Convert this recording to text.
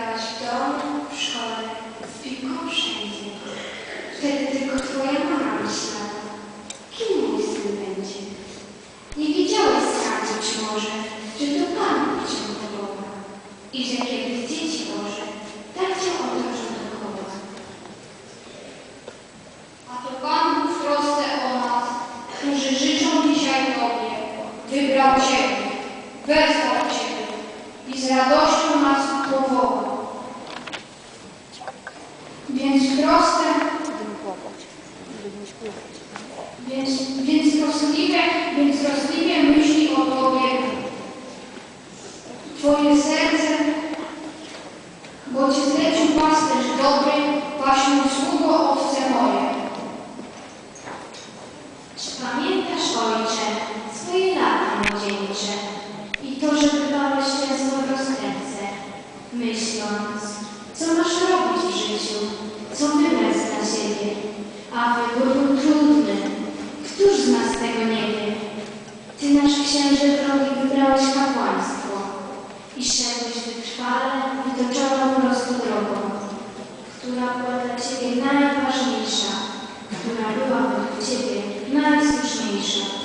mieszkałaś w domu, w szkole, w piłką wszędzie. Wtedy tylko twoja mama myślała, kim mój syn będzie. Nie wiedziałeś sam być może, że to Pan chciał do Boga i że kiedy dzieci Boże, tak cię otoczą dookoła. A to Pan mów proste o nas, którzy życzą dzisiaj Tobie. Wybrał Ciebie, wezwał Ciebie i z radością więc troskliwie myśli o себе найсмішніша.